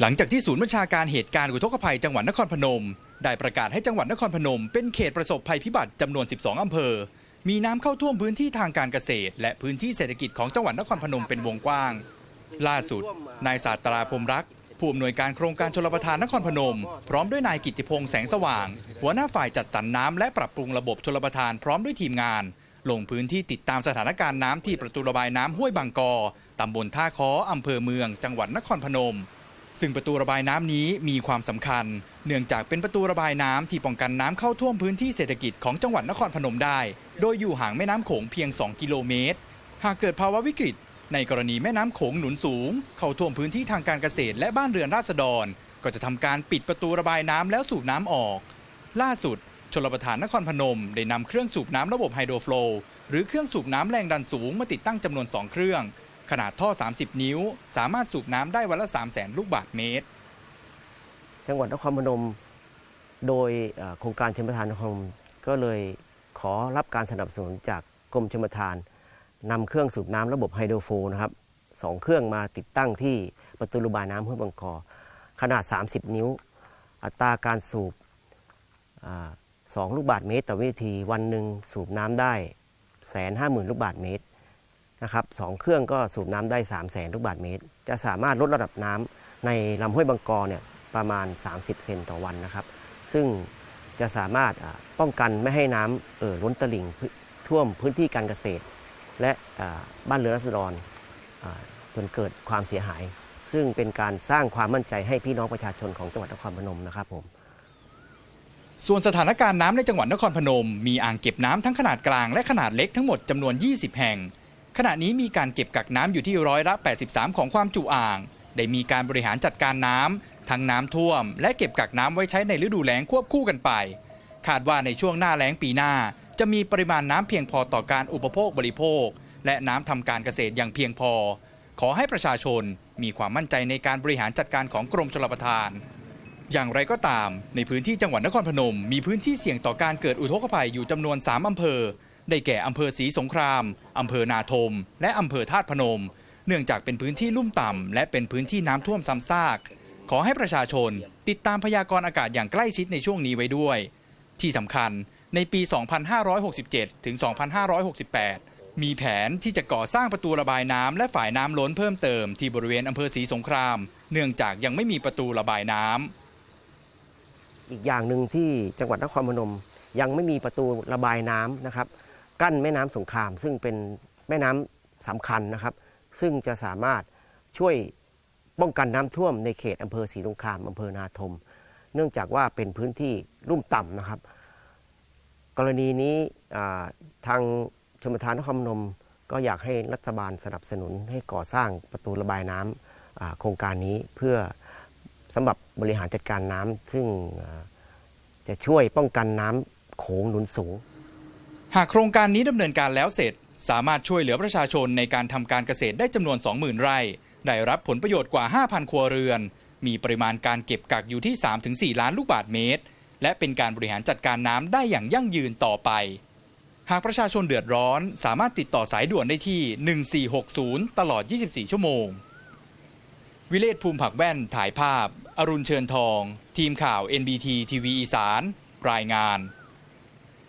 หลังจากที่ศูนย์บัญชาการเหตุการณ์อุทกภัยจังหวัดนครพนม ได้ประกาศให้จังหวัดนครพนม เป็นเขตประสบภัยพิบัติจำนวน 12 อำเภอ มีน้ำเข้าท่วมพื้นที่ทางการเกษตร และพื้นที่เศรษฐกิจของจังหวัดนครพนมเป็นวงกว้าง ล่าสุด นายศาสตราพรมรัก ผู้อำนวยการโครงการชลประทานนครพนม พร้อมด้วยนายกิตติพงษ์แสงสว่าง หัวหน้าฝ่ายจัดสรรน้ำและปรับปรุงระบบชลประทานพร้อมด้วยทีมงาน ลงพื้นที่ติดตามสถานการณ์น้ำที่ประตูระบายน้ำห้วยบางกอตำบลท่าค้ออำเภอเมือง จังหวัดนครพนม ซึ่งประตูระบายน้ำนี้มีความสำคัญ เนื่องจากเป็นประตูระบายน้ำที่ป้องกันน้ำเข้าท่วมพื้นที่เศรษฐกิจของจังหวัดนครพนมได้ โดยอยู่ห่างแม่น้ำโขงเพียง 2 กิโลเมตร หากเกิดภาวะวิกฤต ในกรณีแม่น้ำโขงหนุนสูง เข้าท่วมพื้นที่ทางการเกษตรและบ้านเรือนราษฎร ก็จะทำการปิดประตูระบายน้ำแล้วสูบน้ำออก ล่าสุดชลประทานนครพนม ได้นำเครื่องสูบน้ำระบบไฮโดรโฟลว์หรือเครื่องสูบน้ำแรงดันสูงมาติดตั้งจำนวน 2 เครื่อง ขนาดท่อ 30 นิ้ว สามารถสูบน้ำได้วันละ 3 0 0 0 0 ลูกบาศก์เมตร จังหวัดนครพนม โดยโครงการชมประทานนครพนมก็เลยขอรับการสนับสนุนจากกรมชมประทานนำเครื่องสูบน้ำระบบไฮโดรโฟนะครับสองเครื่องมาติดตั้งที่ประตูระบายน้ำห้วยบางกอขนาด 30 นิ้ว อัตราการสูบอาสองลูกบาศก์เมตร ต่อวินาทีวันหนึ่งสูบน้ำได้แสนห้าหมื่นลูกบาศก์เมตร นะครับสองเครื่องก็สูบน้ำได้ 3 0 0แสนลูกบาศก์เมตร จะสามารถลดระดับน้ำในลำห้วยบางกอเนี่ยประมาณ 30 เซนต่อวันนะครับ ซึ่งจะสามารถป้องกันไม่ให้น้ำเอ่อล้นตลิ่งท่วมพื้นที่การเกษตร และบ้านเรือนราษฎรจนเกิดความเสียหาย ซึ่งเป็นการสร้างความมั่นใจให้พี่น้องประชาชนของจังหวัดนครพนมนะครับผมส่วนสถานการณ์น้ำในจังหวัดนครพนม มีอ่างเก็บน้ำทั้งขนาดกลางและขนาดเล็กทั้งหมดจำนวน 20 แห่ง ขณะนี้มีการเก็บกักน้ำอยู่ที่ร้อยละ 83 ของความจุอ่าง ได้มีการบริหารจัดการน้ำทั้งน้ำท่วม และเก็บกักน้ำไว้ใช้ในฤดูแล้งควบคู่กันไป คาดว่าในช่วงหน้าแล้งปีหน้า จะมีปริมาณน้ำเพียงพอต่อการอุปโภคบริโภค และน้ำทำการเกษตรอย่างเพียงพอ ขอให้ประชาชนมีความมั่นใจในการบริหารจัดการของกรมชลประทาน อย่างไรก็ตาม ในพื้นที่จังหวัดนครพนม มีพื้นที่เสี่ยงต่อการเกิดอุทกภัยอยู่จำนวน 3 อำเภอ ได้แก่อำเภอศรีสงครามอำเภอนาทม และอำเภอธาตุพนม เนื่องจากเป็นพื้นที่ลุ่มต่ำและเป็นพื้นที่น้ำท่วมซ้ำซาก ขอให้ประชาชนติดตามพยากรณ์อากาศอย่างใกล้ชิดในช่วงนี้ไว้ด้วย ที่สำคัญในปี 2567 ถึง 2568 มีแผนที่จะก่อสร้างประตูระบายน้ำและฝ่ายน้ำล้นเพิ่มเติมที่บริเวณอำเภอศรีสงคราม เนื่องจากยังไม่มีประตูระบายน้ำอีกอย่างหนึ่งที่จังหวัดนครพนมยังไม่มีประตูระบายน้ำนะครับ กั้นแม่น้ำสงคราม ซึ่งเป็นแม่น้ำสำคัญนะครับ ซึ่งจะสามารถช่วยป้องกันน้ำท่วมในเขตอำเภอศรีสงครามอำเภอนาทม เนื่องจากว่าเป็นพื้นที่ลุ่มต่ำนะครับ กรณีนี้ทางชมประทานนครพนมก็อยากให้รัฐบาลสนับสนุนให้ก่อสร้างประตูระบายน้ำอ่าโครงการนี้เพื่อสำหรับบริหารจัดการน้ำซึ่งจะช่วยป้องกันน้ำโขงหนุนสูง หากโครงการนี้ดำเนินการแล้วเสร็จ สามารถช่วยเหลือประชาชนในการทำการเกษตรได้จำนวน 20,000 ไร่ ได้รับผลประโยชน์กว่า 5,000 ครัวเรือน มีปริมาณการเก็บกักอยู่ที่ 3-4 ล้านลูกบาศก์เมตร และเป็นการบริหารจัดการน้ำได้อย่างยั่งยืนต่อไป หากประชาชนเดือดร้อน สามารถติดต่อสายด่วนได้ที่ 1460 ตลอด 24 ชั่วโมง วิเลศภูมิผักแว่นถ่ายภาพ อรุณเชิญทอง ทีมข่าว NBT ทีวีอีสาน รายงาน